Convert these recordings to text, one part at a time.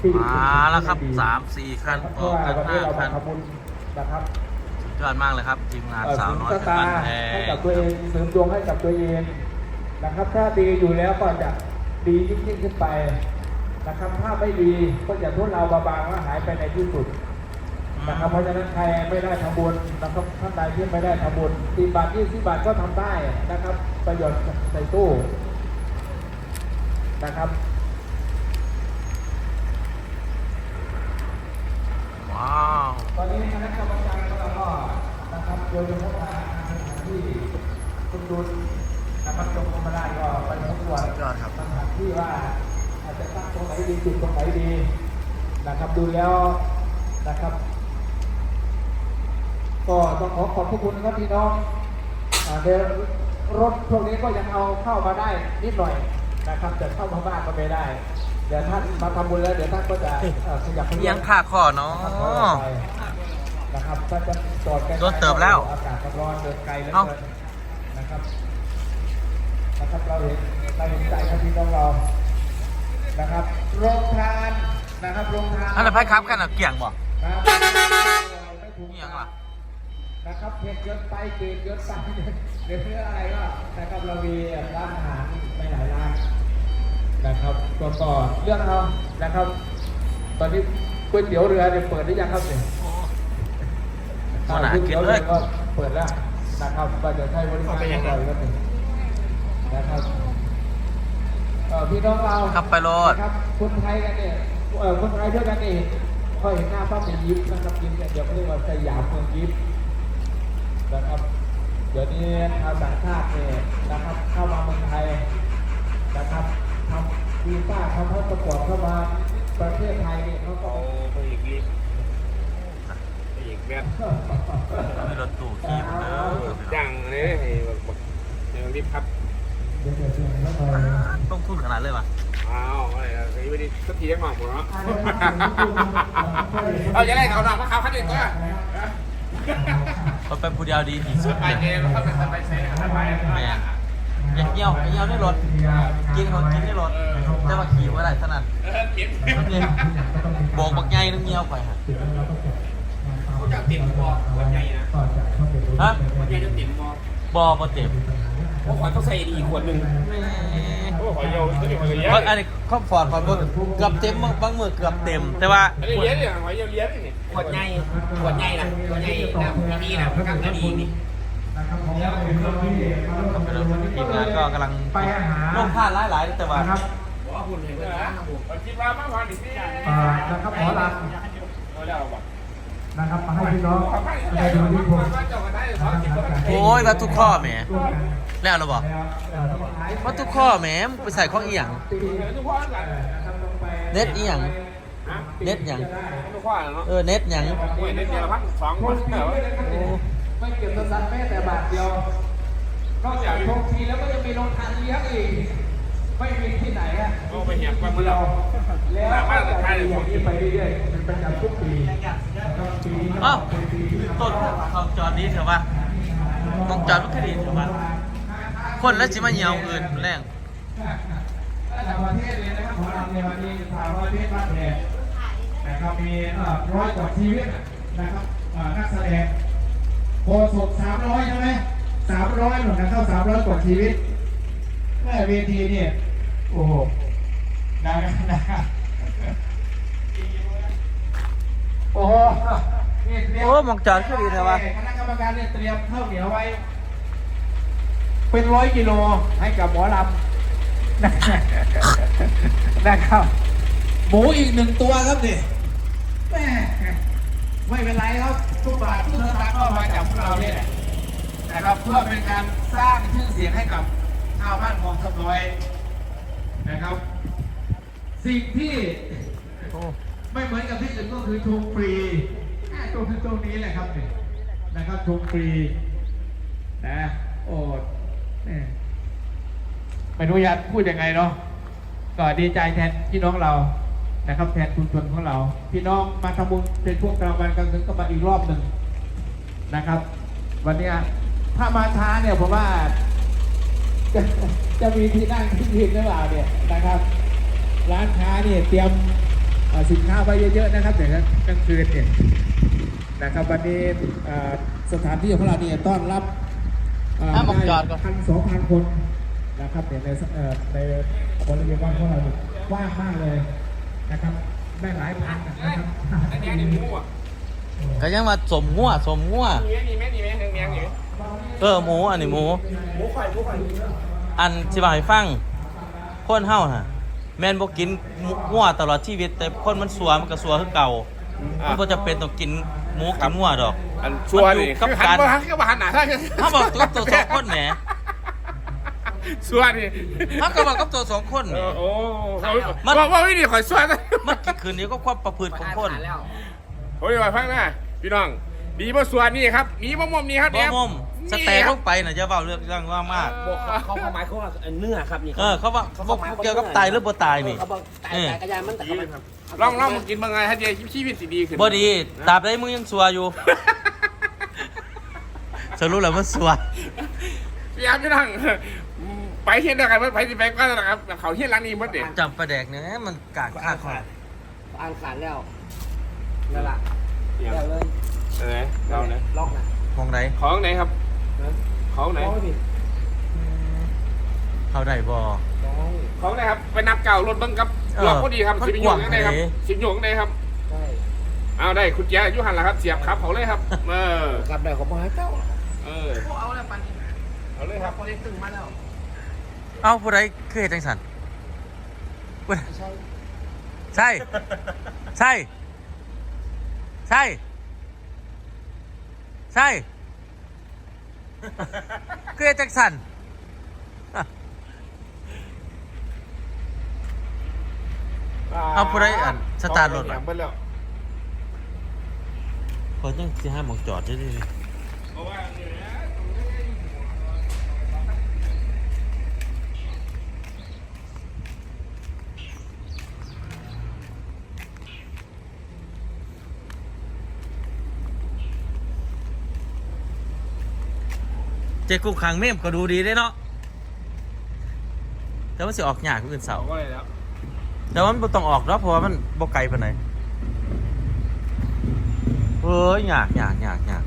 ที่มาแล้วครับสามสี่คันเพต่อราะว่ากันวันนี้ห้าเราคัมานทำบุญนะครับสุดยอดมากเลยครับทีมงานเอ่อสาวเสริมน้อยสเพชรตาบ้านร์แพให้งกับตัวเองเสริมดวงให้กับตัวเองนะครับ ถ้าดีอยู่แล้วก็จะดียิ่งยิ่งขึ้นไปนะครับ ถ้าไม่ดีก็จะทุเลาเบาบางและหายไปในที่สุดนะครับเพราะฉะนั้นใครไม่ได้ทำบุญนะครับท่านใดที่ไม่ได้ทำบุญสี่บาทยี่สิบบาทก็ทำได้นะครับ ประโยชน์ใส่ตู้นะครับ ว้าว ตอนนี้คณะกรรมการของเราก็นะครับ โดยเฉพาะทางสถานที่คุณดุลนะครับจงกรมราชก็ไปทบทวนสุดยอดครับสถานที่ว่าอาจจะตั้งตรงไหนดีจุดตรงไหนดีนะครับดูแล้วนะครับ ก็ต้องขอขอบพระคุณนะครับพี่น้องอ่าเดี๋ยวรถพวกนี้ก็ยังเอาเข้ามาได้นิดหน่อยนะครับแต่เข้ามาบ้านก็ไม่ได้ เดี๋ยวท่านมาทำบุญแล้วเดี๋ยวท่านก็จะเอ่อขยับขยังขาคอเนาะ นะครับถ้าจะจอดไกลๆรถเติบแล้วอากาศมันร้อนเดินไกลแล้วเอ้าเกินนะครับนะครับเราเห็นเราเห็นใจครับพี่น้องเรานะครับโรงทานนะครับโรงทานอันนั้นไพ่ครับกันอะเกี่ยงบ่ครับไม่ถูกเกี่ยงล่ะนะครับเผ็ดเยอะไปเกลือเยอะไปเดี๋ยวเพื่ออะไรก็นะครับเรามีร้านอาหารไม่หลายร้านนะครับก็ก็เลือกเอานะครับ ตอนนี้ก๋วยเตี๋ยวเรือเนี่ยเปิดหรือยังครับเนี่ย โอ้อ่าหนาก๋วยกินเตี๋ยวเลเรือยก็เปิดแล้วนะครับก็จะให้บริการอร่อยก็ถึงนะครับเอ่อพี่น้องเราขับไปโลดนะครับคนไทยกันเนี่ยเออคนไทยด้วยกันนี่พอเห็นหน้าปั๊บจะยิ้มนะครับยิ้มเนี่ยเดี๋ยวเขาเรียกว่าสยามเมืองยิ้มนะครับเดี๋ยวนี้ชาวต่างชาติเนี่ยนะครับ เข้ามาเมืองไทยนะครับทำวีซ่าทำพาสปอร์ตเข้ามาประเทศไทยเนี่ยเขาก็เอาไปอีกลิฟต์ไปอีก แมทมีรถตู้ขี่มาเด้อจังเลยไอ้บักบักเดี๋ยวลิฟต์ครับเดี๋ยวเดี๋ยวเดี๋ยวแล้วก็ต้องทุนขนาดเลยป่ะอ้าวอะไรอะไอ้ไม่ได้สักทีได้หมอกหมดเนาะเอาจะได้เขาหนักมาเขาขั้นหนึ่งก็รถไปผู้เดียวดีที่สุดไปเลยเองเขาเป็นสบายใจสบายแม่งอย่าเกี่ยวอย่าเกี่ยวในรถ กินคนกินในรถแต่ว่าขี่ว่าไรถนัดเออเขียนรถเนี่ยโบกบักใหญ่นึงเงี้ยวไปฮะ เขาจะติดมอหัวใจนะฮะหัวใจจะติดมอบอบ่เต็มเพราะขวดต้องใส่อีกขวดหนึ่งแม่โอ้ขวดเยอะเขาจะขวดเยเพราะอะอันนี้ครอบฟอร์ดคอนเกือบเต็มบางมือเกือบเต็ม แต่ว่าอันนี้เลี้ยงเนี่ยขวดเยอะเลี้ยงนี่ขวดใหญ่ขวดใหญ่นะขวดใหญ่นะมีนะกั้งกระดีนี่นะครับของเราเป็นเรื่องที่มาร่วมก็กับเป็นทีมงานก็กำลังไปอาหารลงท่าหลายๆแต่ว่านะครับบอกว่าคุณเห็นไหมนะคิดว่ามาผ่านอีกนี่อ่านะครับหมอลโอ้แล้วบอกำ นะครับมาให้พี่น้องได้ดูที่ผมโอ้ยวัตถุข้อแหมร่วมกันแล้วเหราบอกแล้วเอ่อที่ท้ายวัตถุข้อแหมมึงไปใส่ข้ออีหยังปีนะครับต้องไปเน็ตอีหยังเน็ตหยังทุกข้อเนาะเออเน็ตหยังโอ้ยเน็ตเดียวพันสองโทพันษทีเดียวด้วยนะครับเนี่ยไม่เก็บสั้นๆแม้แต่บาทเดียวนอกจากโทษทีแล้วก็ยังมีโรงทานเลี้ยงอีกไม่มีที่ไหนอะโอ้ไปเหียบไปมือเราเราแล้วก็จะมีอย่างนี้ไปเรื่อยๆเป็นประจำทุกปีนะครับปีนี้ อ้าวต้นเขาจอดนี้เถอะวะต้องจอดมันคดีเถอะวะคนแล้วจิมาเหี่ยวเงินแรงต่างประเทศเลยนะครับของเราเนี่ยมีสามประเทศบ้านแดงนะครับมีร้อยกว่าชีวิตนะครับนักแสดงโคศกสามร้อยใช่ไหมสามร้อยหนุนนะเข้าสามร้อยกว่าชีวิตแม่เวทีเนี่ยโอ้โหนะครับนะครับ โอ้โหนี่เตรียมโอ้มองจอดคดีเถอะวะ คณะกรรมการเนี่ยเตรียมข้าวเหนียวไว้ เป็นร้อยกิโลให้กับหมอลำนะครับ หมูอีกหนึ่งตัวครับนี่แม่ไม่เป็นไรครับทุกบาททุกสตางค์ก็มาจากพวกเราเนี่ยแหละนะครับเพื่อเป็นการสร้างชื่อเสียงให้กับชาวบ้านของสมอยนะครับ สิ่งที่ โอ้ ไม่เหมือนกับที่อื่นก็คือชมฟรีอ่ตรงตรงนี้แหละครับเนี่ยนะครับชมฟรีนะโอ้แม่ไม่รู้จะพูดยังไงเนาะก็ดีใจแทนพี่น้องเรานะครับ แทนชุมชนของเรา พี่น้องมาทำบุญเป็นพวกกลางวันกลางคืนก็มาอีกรอบหนึ่งนะครับ วันนี้ถ้ามาช้าเนี่ยผมว่าจะจะมีที่นั่งที่ยืนหรือเปล่าเนี่ยนะครับ ร้านค้าเนี่ยเตรียม สินค้าไว้เยอะๆนะครับเดี๋ยวกลางคืนเนี่ยนะครับวันนี้เอ่อสถานที่ของเราเนี่ยต้อนรับเอะบอกจอดก่อนพันสองพันคนนะครับเนี่ยในเอ่อในบริเวณบ้านของเราเนี่ยกว้างมากเลยนะครับได้หลายพันนะครับอันนี้นี่หมูอะก็ยังมาสมงัวสมงัวมีไหมมีไหมมีไหมเนียงๆอยู่เออหมูอันนี้หมูหมูข่อยหมูข่อยอันสิบายฟังคนเฮาฮะ แม่นบ่กินหมูงัวตลอดชีวิตแต่คนมันสัวมันก็สัวคือเก่ามันบ่จะเป็นต้องกินหมูกินงัวดอก อันชัวร์นี่มันอยู่กับคือหันการ มาหันก็มาหันหน้าใช่เขาบอกตัวตัวสองคนแหมชัวร์นี่เขาก็บอกกับตัวสองคนแหเอมอโอ้เขามัน ว่าว่าไม่ดีข่อยชัวร์นะ มันกี่คืนนี้ก็ความประพฤติของคนโอ้ยมาฟังนะพี่น้อง ดีมาชัวร์นี่ครับ มีมะม่วงนี่ครับบ่เนี่ยมม สแต็กลงไปน่ะจะเว้าเรื่องเรื่องว่ามาก บอกเขาเขาหมายเขาว่าเนื้อครับนี่เออ เขาว่าบ่เกี่ยวกับตายหรือบ่ตายนี่เขาบอกตายตายกระยามันแต่เขาไม่ทำลองลองมากินบางไงถ้าเดียวชีวิตสิดีขึ้นบ่ดีตราบใดมึงยังสัวอยู่สรุปแล้วมันสัวพี่อาร์พี่น้องไปเที่ยวเดียวกันไปสิไปก็ได้นะครับเขาเที่ยวร้านนี้หมดเด็ดจับประแดกเนี่ยมันกากค่าขาดอ่านขาดแล้วนั่นแหละเดี๋ยวแล้วเลยเออเราเนี่ยล็อกนะมองไหนของไหนครับ ของไหนล็อกดิเขาได้บ่ล็อกของไหนครับ ไปนับเก่ารถเบิ้งครับเออล็อกพอดีครับมันสิบหยกยังไงครับกว้างไหนสิบหยกยังไงครับใช่เอาได้คุณแจยุหันละครับ เสียบครับเขาเลยครับ เออกลับได้เขาบอกให้เจ้าเออเอาแล้วปันเอาเลยครับพอได้ตึงมาแล้ว เอ้าผู้ใดเคยเฮ็ดจังซั่นผู้ใดใช่ ใช่ ใช่ ใช่ใช่เคยเฮ็ดจังซั่นเอาผู้ใดอันสตาร์ทรถแหลอะมเบิ้ลแล้วเขายังสิให้หมองจอดอยู่ดิเพราะว่า เนี่ยนะเจ๊กุ้งขังเมมก็ดูดีได้เนาะแต่ว่าสิออกยากกว่าอื่นเสาเอาไว้แล้วแต่ว่ามันบ่ต้องออกเนาะเพราะว่ามันบ่ไกลปานไหนเฮ้ยยากยากยากยาก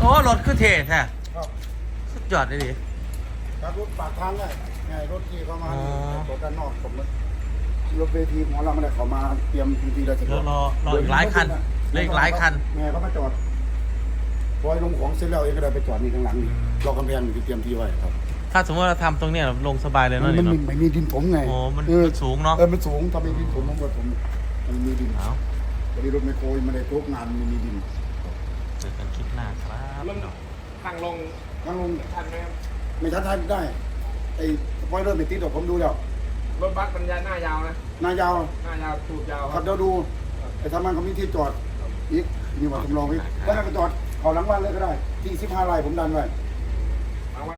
โอ้รถคือเท่แท้ครับสุดยอดเลยดิ ครับรถปากทางได้ไงรถที่เข้ามาอ๋อรถด้านนอกผมรถเวทีหมอลำอะไรเขามาเตรียมทีทีละสิบรอรอรออีกหลายคันเหลืออีกหลายคัน แม่เขามาจอดพอลงของเสร็จแล้วเองก็ได้ไปจอดนี่ข้างหลังนี่รอกำแพงอยู่ที่เตรียมที่ไว้ครับ ถ้าสมมติเราทำตรงเนี้ยเราลงสบายเลยมัเนาะนนี่มันเนาะ ไม่มีดินผมไงโอ้มันเออมันสูงเนอะเออมันสูงถ้าไม่มีดินผมผมก็ผมมันมีดินเอาพอดีรถไมคโครไม่ได้ทุกงานมันมีดินเจอกันคลิปหน้าครับมันทางลงทางลง ทันไหมครับ ไม่ชัดทันได้ไอ้สปอยเลอร์ไม่ติดหรอกผมดูแล้วรถบัสมันยาหน้ายาวนะหนายาว หน้ายาวตูดยาวครับเดี๋ยวดูไอ้ทำงานเขามีที่จอดอีกนี่ว่าผมลองอีกแล้วก็ไปจอดเขาหลังบ้านเลยก็ได้ ที่สิบห้าไร่ผมดันไว้